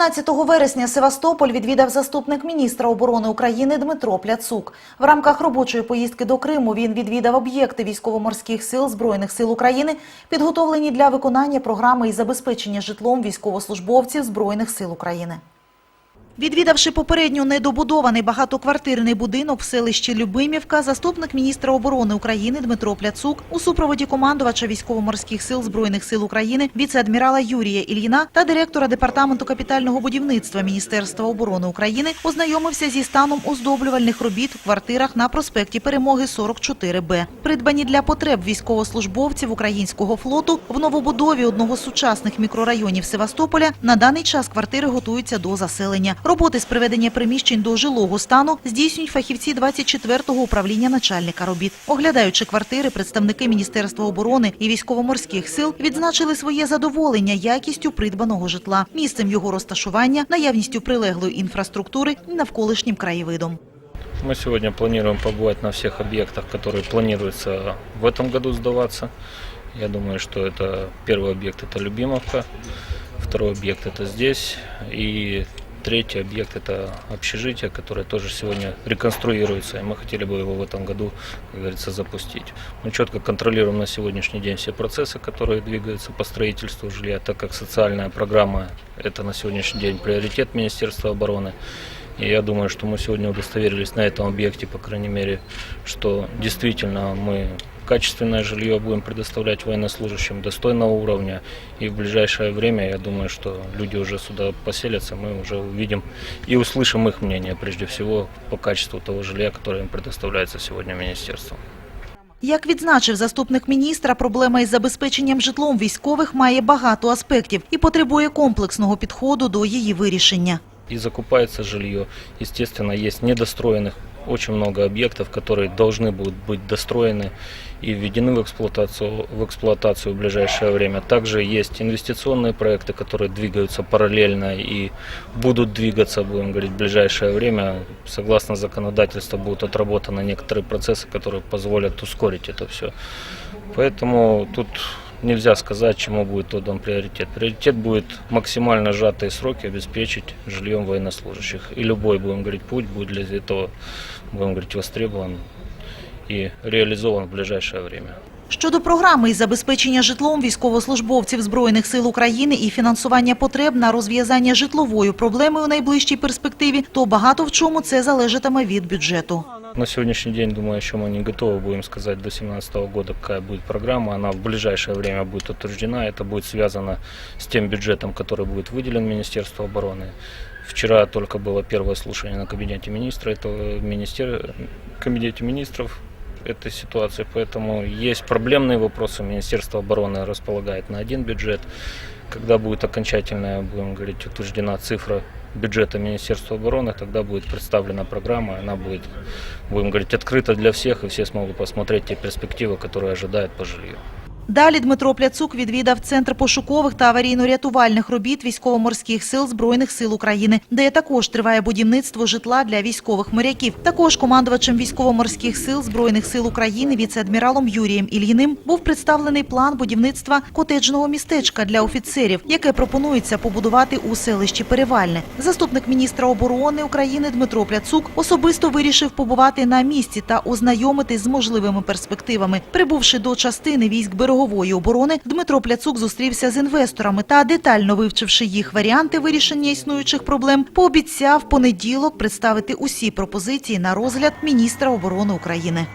11 вересня Севастополь відвідав заступник міністра оборони України Дмитро Пляцук. В рамках робочої поїздки до Криму він відвідав об'єкти військово-морських сил Збройних сил України, підготовлені для виконання програми із забезпечення житлом військовослужбовців Збройних сил України. Відвідавши попередньо недобудований багатоквартирний будинок в селищі Любимівка, заступник міністра оборони України Дмитро Пляцук у супроводі командувача військово-морських сил Збройних сил України, віце-адмірала Юрія Ільїна та директора департаменту капітального будівництва Міністерства оборони України ознайомився зі станом оздоблювальних робіт в квартирах на проспекті Перемоги 44Б. Придбані для потреб військовослужбовців українського флоту в новобудові одного з сучасних мікрорайонів Севастополя на даний час квартири готуються до заселення. Роботи з приведення приміщень до жилого стану здійснюють фахівці 24-го управління начальника робіт. Оглядаючи квартири, представники Міністерства оборони і військово-морських сил відзначили своє задоволення якістю придбаного житла, місцем його розташування, наявністю прилеглої інфраструктури і навколишнім краєвидом. Мы сегодня планируем побывать на всех объектах, которые планируется в этом году сдаваться. Я думаю, что это первый объект это Любимовка, второй объект это здесь и третий объект это общежитие, которое тоже сегодня реконструируется, и мы хотели бы его в этом году, как говорится, запустить. Мы четко контролируем на сегодняшний день все процессы, которые двигаются по строительству жилья, так как социальная программа это на сегодняшний день приоритет Министерства обороны. И я думаю, что мы сегодня удостоверились на этом объекте, по крайней мере, что действительно мы качественное жилье будем предоставлять военнослужащим достойного уровня. И в ближайшее время, я думаю, что люди уже сюда поселятся, мы уже увидим и услышим их мнение, прежде всего, по качеству того жилья, которое им предоставляется сегодня министерством. Як відзначив заступник міністра, проблема із забезпеченням житлом військових має багато аспектів і потребує комплексного підходу до її вирішення. И закупается жилье. Естественно, есть недостроенных очень много объектов, которые должны будут быть достроены и введены в эксплуатацию, в эксплуатацию в ближайшее время. Также есть инвестиционные проекты, которые двигаются параллельно и будут двигаться, будем говорить, в ближайшее время. Согласно законодательству будут отработаны некоторые процессы, которые позволят ускорить это все. Поэтому тут нельзя сказать, чему будет отдан приоритет. Приоритет будет максимально сжатые сроки обеспечить жильем военнослужащих. И любой, будем говорить, путь будет для этого, будем говорить, востребован и реализован в ближайшее время. Щодо програми із забезпечення житлом військовослужбовців Збройних сил України і фінансування потреб на розв'язання житлової проблеми у найближчій перспективі, то багато в чому це залежатиме від бюджету. На сегодняшний день, думаю, еще мы не готовы будем сказать до 2017 года, какая будет программа. Она в ближайшее время будет утверждена. Это будет связано с тем бюджетом, который будет выделен Министерству обороны. Вчера только было первое слушание на кабинете министра, этого министер... кабинете министров этой ситуации, поэтому есть проблемные вопросы. Министерство обороны располагает на один бюджет. Когда будет окончательная, будем говорить, утверждена цифра бюджета Министерства обороны, тогда будет представлена программа, она будет, будем говорить, открыта для всех, и все смогут посмотреть те перспективы, которые ожидают по жилью. Далі Дмитро Пляцук відвідав Центр пошукових та аварійно-рятувальних робіт військово-морських сил Збройних сил України, де також триває будівництво житла для військових моряків. Також командувачем військово-морських сил Збройних сил України віце-адміралом Юрієм Ільїним був представлений план будівництва котеджного містечка для офіцерів, яке пропонується побудувати у селищі Перевальне. Заступник міністра оборони України Дмитро Пляцук особисто вирішив побувати на місці та ознайомитись з можливими перспективами. Прибувши до частини військ берегової оборони, Дмитро Пляцук зустрівся з інвесторами та, детально вивчивши їх варіанти вирішення існуючих проблем, пообіцяв понеділок представити усі пропозиції на розгляд міністра оборони України.